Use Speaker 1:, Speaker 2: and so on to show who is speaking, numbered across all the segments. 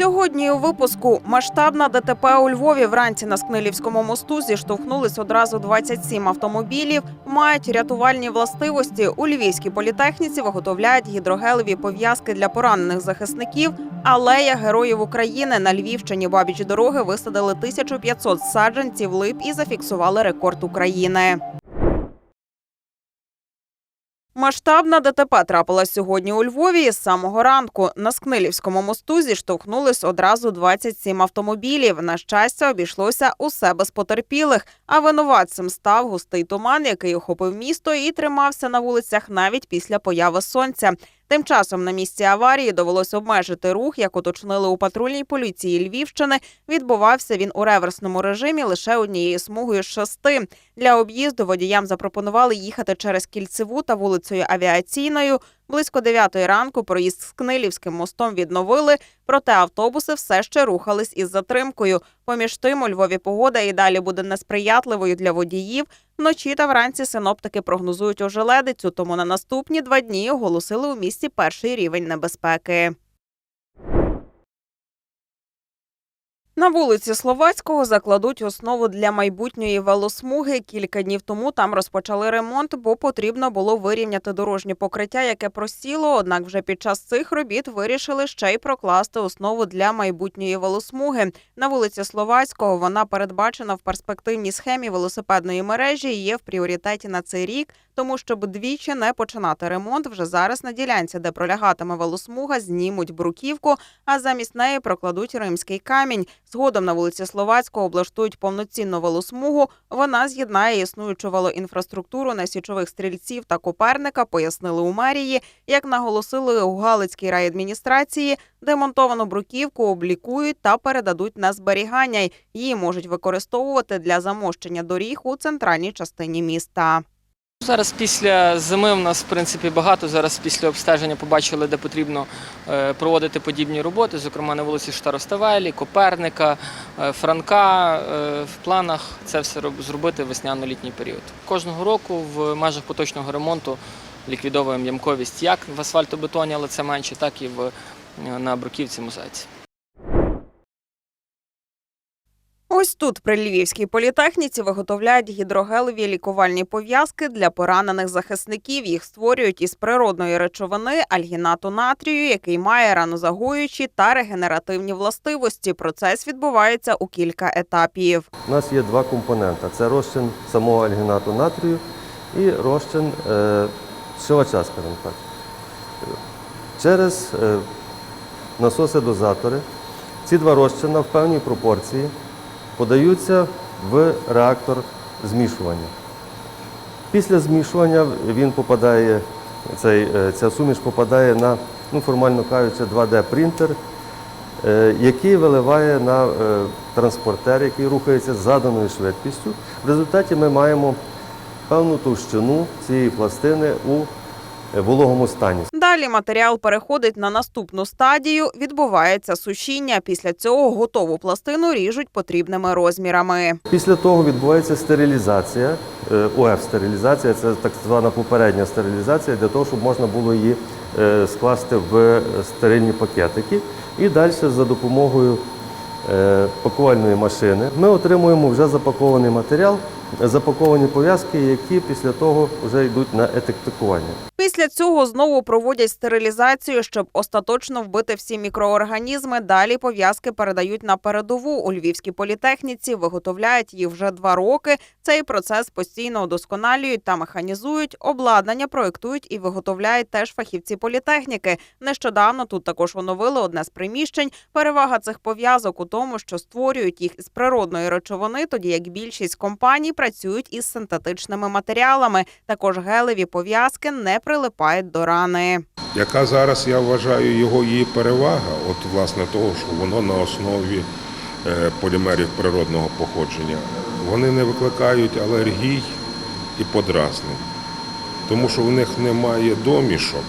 Speaker 1: Сьогодні у випуску масштабна ДТП у Львові вранці на Скнилівському мосту зіштовхнулись одразу 27 автомобілів. Мають рятувальні властивості. У львівській політехніці виготовляють гідрогелеві пов'язки для поранених захисників. Алея героїв України на Львівщині бабіч дороги висадили 1500 саджанців лип і зафіксували рекорд України. Масштабна ДТП трапилась сьогодні у Львові із самого ранку. На Скнилівському мосту зіштовхнулись одразу 27 автомобілів. На щастя, обійшлося усе без потерпілих. А винуватцем став густий туман, який охопив місто і тримався на вулицях навіть після появи сонця. Тим часом на місці аварії довелось обмежити рух, як уточнили у патрульній поліції Львівщини. Відбувався він у реверсному режимі лише однією смугою з шести. Для об'їзду водіям запропонували їхати через кільцеву та вулицею авіаційною. Близько 9 ранку проїзд з Книлівським мостом відновили, проте автобуси все ще рухались із затримкою. Поміж тим, у Львові погода і далі буде несприятливою для водіїв. Вночі та вранці синоптики прогнозують ожеледицю, тому на наступні два дні оголосили у місті перший рівень небезпеки. На вулиці Словацького закладуть основу для майбутньої велосмуги. Кілька днів тому там розпочали ремонт, бо потрібно було вирівняти дорожнє покриття, яке просіло. Однак вже під час цих робіт вирішили ще й прокласти основу для майбутньої велосмуги. На вулиці Словацького вона передбачена в перспективній схемі велосипедної мережі і є в пріоритеті на цей рік. Тому щоб двічі не починати ремонт, вже зараз на ділянці, де пролягатиме велосмуга, знімуть бруківку, а замість неї прокладуть римський камінь. Згодом на вулиці Словацького облаштують повноцінну велосмугу. Вона з'єднає існуючу велоінфраструктуру на січових стрільців та Коперника, пояснили у мерії. Як наголосили у Галицькій райадміністрації, демонтовану бруківку облікують та передадуть на зберігання. Її можуть використовувати для замощення доріг у центральній частині міста.
Speaker 2: Зараз після зими в нас в принципі багато. Зараз після обстеження побачили, де потрібно е, проводити подібні роботи, зокрема на вулиці Штароставелі, Коперника, е, Франка. Е, В планах це все зробити весняно-літній період. Кожного року в межах поточного ремонту ліквідовуємо ямковість як в асфальтобетоні, але це менше, так і в на бруківці мозаїці.
Speaker 1: Ось тут при Львівській політехніці виготовляють гідрогелеві лікувальні пов'язки для поранених захисників. Їх створюють із природної речовини альгінату натрію, який має ранозагоюючі та регенеративні властивості. Процес відбувається у кілька етапів.
Speaker 3: У нас є два компоненти: це розчин самого альгінату натрію і розчин е, шивача, скажімо так. Через е, насоси-дозатори ці два розчина в певній пропорції подаються в реактор змішування. Після змішування він попадає, цей, е, ця суміш попадає на, ну, формально кажучи, 2D-принтер, е, який виливає на е, транспортер, який рухається з заданою швидкістю. В результаті ми маємо певну товщину цієї пластини у вологому стані.
Speaker 1: Далі матеріал переходить на наступну стадію. Відбувається сушіння. Після цього готову пластину ріжуть потрібними розмірами.
Speaker 3: Після того відбувається стерилізація, е, УФ-стерилізація, це так звана попередня стерилізація, для того, щоб можна було її е, скласти в стерильні пакетики. І далі за допомогою е, пакувальної машини ми отримуємо вже запакований матеріал, запаковані пов'язки, які після того вже йдуть на етиктикування.
Speaker 1: Після цього знову проводять стерилізацію, щоб остаточно вбити всі мікроорганізми. Далі пов'язки передають на передову у львівській політехніці. Виготовляють їх вже два роки. Цей процес постійно удосконалюють та механізують. Обладнання проектують і виготовляють теж фахівці політехніки. Нещодавно тут також оновили одне з приміщень. Перевага цих пов'язок у тому, що створюють їх із природної речовини, тоді як більшість компаній працюють із синтетичними матеріалами. Також гелеві пов'язки не прилипають до рани.
Speaker 4: Яка зараз я вважаю його її перевага, от власне того, що воно на основі е, полімерів природного походження, вони не викликають алергій і подразнень, тому що в них немає домішок.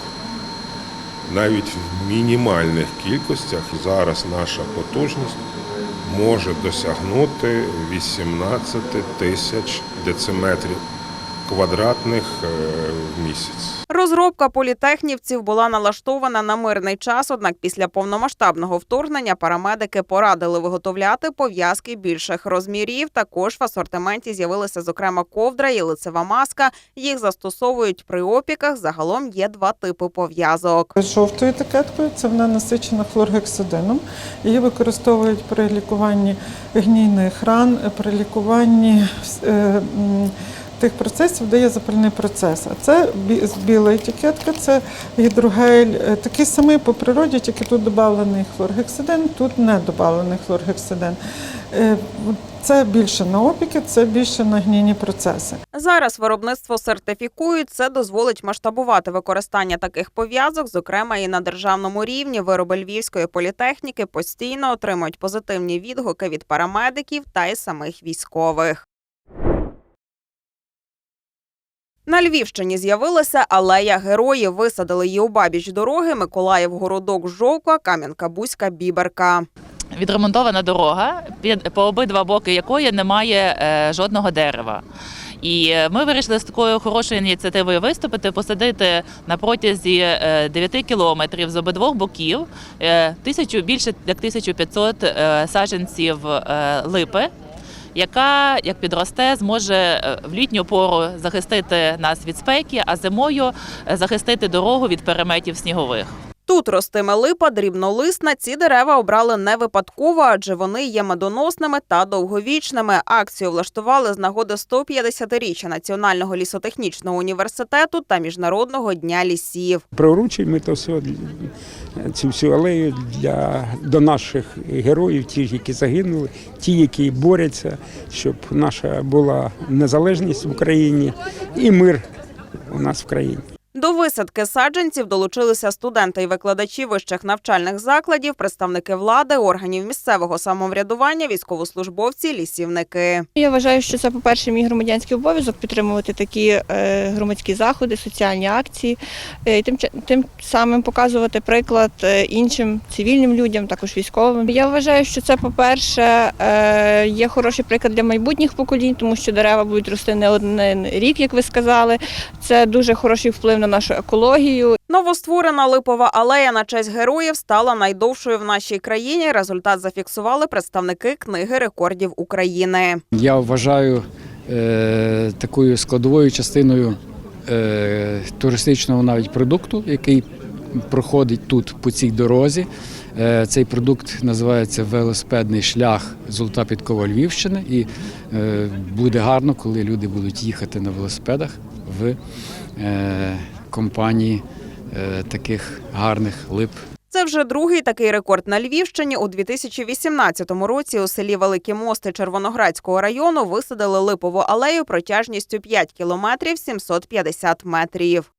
Speaker 4: Навіть в мінімальних кількостях зараз наша потужність може досягнути 18 тисяч дециметрів квадратних е, в місяць.
Speaker 1: Розробка політехнівців була налаштована на мирний час, однак після повномасштабного вторгнення парамедики порадили виготовляти пов'язки більших розмірів. Також в асортименті з'явилися зокрема ковдра і лицева маска. Їх застосовують при опіках. Загалом є два типи пов'язок.
Speaker 5: Жовтою етикеткою це вона насичена хлоргексидином. Її використовують при лікуванні гнійних ран, при лікуванні е, тих процесів, де є запальний процес. А це біла етикетка, це гідрогель, е, такий самий по природі, тільки тут доданий хлоргексидин, тут не доданий хлоргексидин. Е, Це більше на опіки, це більше на гнійні процеси.
Speaker 1: Зараз виробництво сертифікують. Це дозволить масштабувати використання таких пов'язок, зокрема і на державному рівні. Вироби львівської політехніки постійно отримують позитивні відгуки від парамедиків та й самих військових. На Львівщині з'явилася алея героїв. Висадили її у бабіч дороги Миколаїв, Городок, Жовка, Кам'янка, Бузька, Біберка.
Speaker 6: відремонтована дорога, по обидва боки якої немає е, жодного дерева. І е, ми вирішили з такою хорошою ініціативою виступити, посадити на протязі е, 9 кілометрів з обидвох боків е, тисячу більше як 1500 е, саджанців е, липи. Яка як підросте, зможе е, в літню пору захистити нас від спеки, а зимою е, захистити дорогу від переметів снігових.
Speaker 1: Тут ростиме липа, дрібнолисна. Ці дерева обрали не випадково, адже вони є медоносними та довговічними. Акцію влаштували з нагоди 150-річчя Національного лісотехнічного університету та Міжнародного дня лісів.
Speaker 7: Приручуємо то все, цю всю алею для, до наших героїв, ті, які загинули, ті, які борються, щоб наша була незалежність в Україні і мир у нас в країні.
Speaker 1: До висадки саджанців долучилися студенти і викладачі вищих навчальних закладів, представники влади, органів місцевого самоврядування, військовослужбовці, лісівники.
Speaker 8: Я вважаю, що це, по-перше, мій громадянський обов'язок підтримувати такі е, громадські заходи, соціальні акції, е, і тим, тим самим показувати приклад е, іншим цивільним людям, також військовим. Я вважаю, що це, по-перше, є хороший приклад для майбутніх поколінь, тому що дерева будуть рости не один рік, як ви сказали. Це дуже хороший вплив на нашу екологію.
Speaker 1: Новостворена липова алея на честь героїв стала найдовшою в нашій країні. Результат зафіксували представники книги рекордів України.
Speaker 9: Я вважаю е, такою складовою частиною е, туристичного навіть продукту, який проходить тут по цій дорозі. Е, цей продукт називається велосипедний шлях Золота підкова Львівщини. І е, буде гарно, коли люди будуть їхати на велосипедах в е, компанії е, таких гарних лип.
Speaker 1: Це вже другий такий рекорд на Львівщині. У 2018 році у селі Великі Мости Червоноградського району висадили липову алею протяжністю 5 кілометрів 750 метрів.